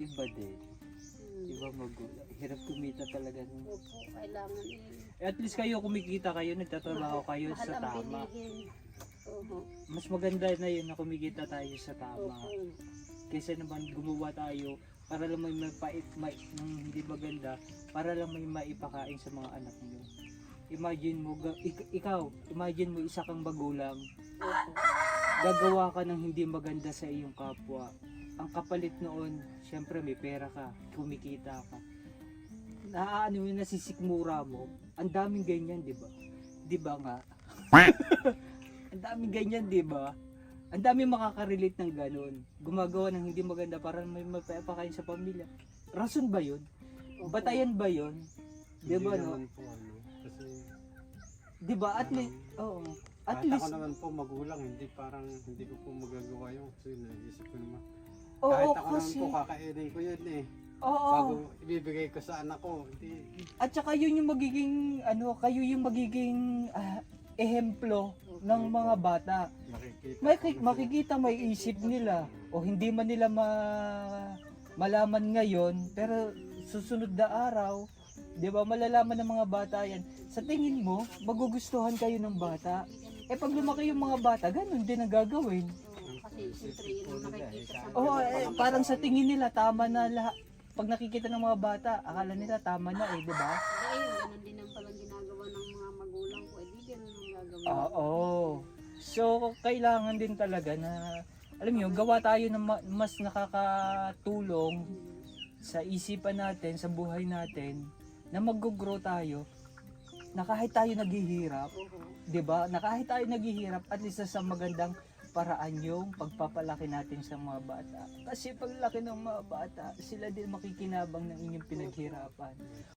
Iba din. Hmm. Iba magulang. Hirap kumita talaga. no? Opo, kailangan eh. Eh, at least kayo kumikita kayo, nagtatrabaho kayo Mahal sa tama. Oho. Mas maganda na yun na kumikita tayo sa tama. Opo. Kaysa naman gumawa tayo para lang may mapait, may, ng hindi maganda, para lang may maipakain sa mga anak mo. Imagine mo, ga- ik- ikaw, imagine mo isa kang magulang, gagawa ka ng hindi maganda sa iyong kapwa. Ang kapalit noon, syempre may pera ka, kumikita ka. Naaano yung nasisikmura mo, ang daming ganyan, di ba? Di ba nga? ang daming ganyan, di ba? Ang daming makaka-relate ng ganun. Gumagawa ng hindi maganda para may mapapakain sa pamilya. Rason ba yun? Batayan ba yun? Di ba, no? ano. Kasi Di ba? At least, oo. At kahit least, ako naman po magulang, hindi parang hindi ko po magagawa yun. Kasi naisip ko naman. Oo kahit ako kasi, naman po kakainin ko yun eh. oo. Bago ibibigay ko sa anak ko. Hindi, At saka yun yung magiging, ano, kayo yung magiging ah, ehemplo ng mga bata. makikita. May, ko na makikita, may isip nila. O hindi man nila ma, malaman ngayon, pero susunod na araw, di ba, malalaman ng mga bata yan. Sa tingin mo, magugustuhan kayo ng bata. Eh pag lumaki yung mga bata, ganun din ang gagawin. Kasi siyempre yun ang nakikita sa Oo, eh, parang sa tingin nila, tama na lahat. Pag nakikita ng mga bata, akala nila tama na eh, di ba? Dahil ganun din ang palang ginagawa ng mga magulang ko. Eh di ganun ang gagawin. Oo. So, kailangan din talaga na, alam niyo, gawa tayo ng ma- mas nakakatulong sa isipan natin, sa buhay natin, na mag-grow tayo, na kahit tayo naghihirap, Oho. 'di ba? Na kahit tayo naghihirap, at least sa magandang paraan yung pagpapalaki natin sa mga bata. Kasi paglaki ng mga bata, sila din makikinabang ng inyong pinaghirapan.